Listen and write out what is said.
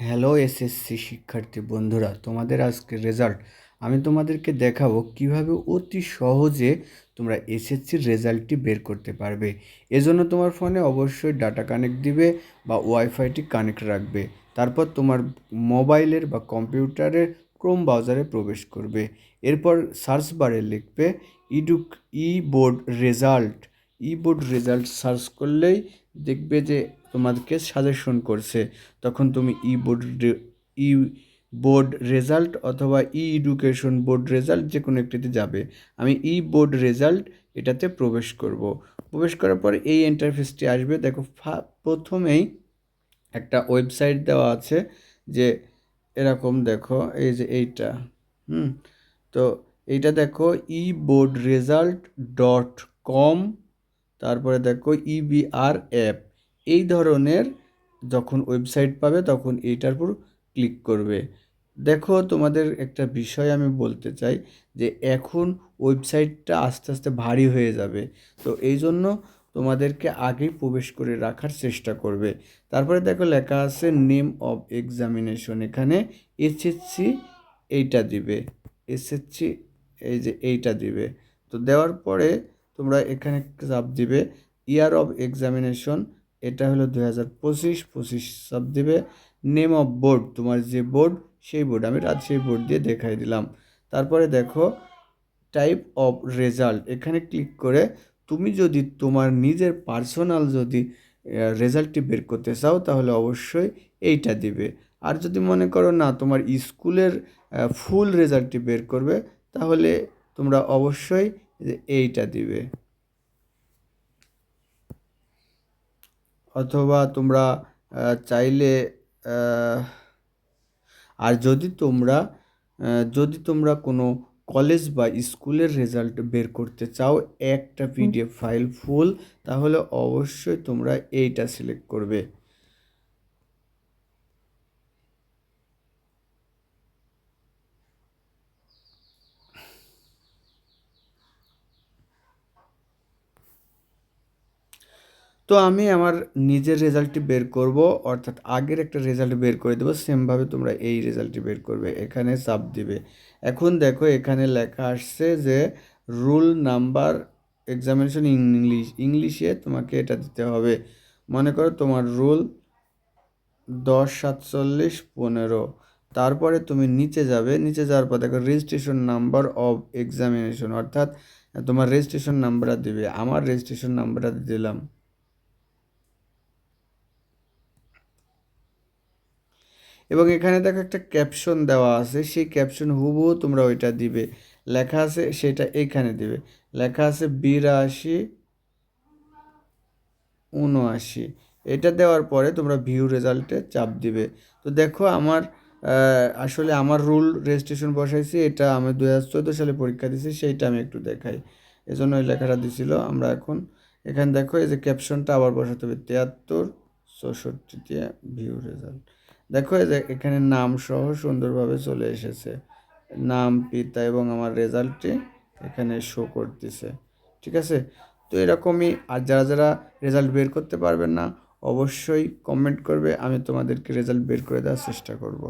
Hello SSC শিক্ষার্থী বন্ধুরা, তোমাদের আজকে রেজাল্ট আমি তোমাদেরকে দেখাবো কীভাবে অতি সহজে তোমরা এসএসসির রেজাল্টটি বের করতে পারবে। এজন্য তোমার ফোনে অবশ্যই ডাটা কানেক্ট দিবে বা ওয়াইফাইটি কানেক্ট রাখবে। তারপর তোমার মোবাইলের বা কম্পিউটারের ক্রোম ব্রাউজারে প্রবেশ করবে। এরপর সার্চ বারে লিখবে ইডুক E board result E board result search করলেই দেখবে যে তোমাদেরকে সাজেশন করছে। তখন তুমি E board E board result অথবা ই এডুকেশন বোর্ড রেজাল্ট যে কোনো একটিতে যাবে। আমি ই বোর্ড রেজাল্ট এটাতে প্রবেশ করব। প্রবেশ করার পর এই ইন্টারফেসটি আসবে। দেখো প্রথমেই একটা ওয়েবসাইট দেওয়া আছে যে এরকম দেখো, এই যে এইটা, হুম? তো এইটা দেখো, E board result dot com তারপরে দেখো ইবিআর অ্যাপ এই ধরনের যখন ওয়েবসাইট পাবে, তখন এইটার উপর ক্লিক করবে। দেখো, তোমাদের একটা বিষয় আমি বলতে চাই যে, এখন ওয়েবসাইটটা আস্তে আস্তে ভারী হয়ে যাবে। তো এই জন্য তোমাদেরকে আগেই প্রবেশ করে রাখার চেষ্টা করবে। তারপরে দেখো, লেখা আছে নেম অফ এক্সামিনেশন এখানে এসএসসি এইটা দিবে। এসএসসি এই যে এইটা দিবে। তো দেওয়ার পরে তোমরা এখানে চাপ দিবে ইয়ার অফ এক্সামিনেশন এটা হলো দু হাজার পঁচিশ পঁচিশ সাব দিবে। নেম অফ বোর্ড তোমার যে বোর্ড সেই বোর্ড আমি রাত সেই বোর্ড দিয়ে দেখাই দিলাম। তারপরে দেখো টাইপ অফ রেজাল্ট এখানে ক্লিক করে তুমি যদি তোমার নিজের পার্সোনাল যদি রেজাল্টটি বের করতে চাও, তাহলে অবশ্যই এইটা দিবে। আর যদি মনে করো না, তোমার স্কুলের ফুল রেজাল্টটি বের করবে, তাহলে তোমরা অবশ্যই এইটা দিবে। অথবা তোমরা চাইলে আর যদি তোমরা যদি তোমরা কোনো কলেজ বা স্কুলের রেজাল্ট বের করতে চাও একটা পিডিএফ ফাইল ফুল তাহলে অবশ্যই তোমরা এইটা সিলেক্ট করবে। তো আমি আমার নিজের রেজাল্টটি বের করব, অর্থাৎ আগের একটা রেজাল্ট বের করে দেবো সেমভাবে তোমরা এই রেজাল্টটি বের করবে, এখানে চাপ দিবে। এখন দেখো এখানে লেখা আসছে যে রুল নাম্বার এক্সামিনেশন ইংলিশ ইংলিশে তোমাকে এটা দিতে হবে। মনে করো তোমার রুল দশ, সাতচল্লিশ, পনেরো। তারপরে তুমি নিচে যাবে, নিচে যাওয়ার পর দেখো রেজিস্ট্রেশন নাম্বার অফ এক্সামিনেশন অর্থাৎ তোমার রেজিস্ট্রেশন নাম্বারটা দিবে, আমার রেজিস্ট্রেশন নাম্বারটা দিলাম। এবং এখানে দেখো একটা ক্যাপশন দেওয়া আছে, সেই ক্যাপশন হুবহু তোমরা ওইটা দিবে। লেখা আছে সেটা এখানে দিবে। লেখা আছে বিরাশি উনআশি। এটা দেওয়ার পরে তোমরা ভিউ রেজাল্টে চাপ দিবে। তো দেখো আমার আসলে আমার রুল রেজিস্ট্রেশন বসাইছি, এটা আমি দু হাজার চোদ্দ সালে পরীক্ষা দিয়েছি সেইটা আমি একটু দেখাই। এজন্য ওই লেখাটা দিছিল আমরা এখন। এখানে দেখো এই যে ক্যাপশনটা আবার বসাতে হবে, তিয়াত্তর, চৌষট্টিতে ভিউ রেজাল্ট দেখো এখানে নাম সহ সুন্দরভাবে চলে এসেছে। নাম, পিতা এবং আমার রেজাল্টটি এখানে শো করতেছে। ঠিক আছে? তো এরকমই আর যারা যারা রেজাল্ট বের করতে পারবেন না, অবশ্যই কমেন্ট করবে, আমি তোমাদেরকে রেজাল্ট বের করে দেওয়ার চেষ্টা করব।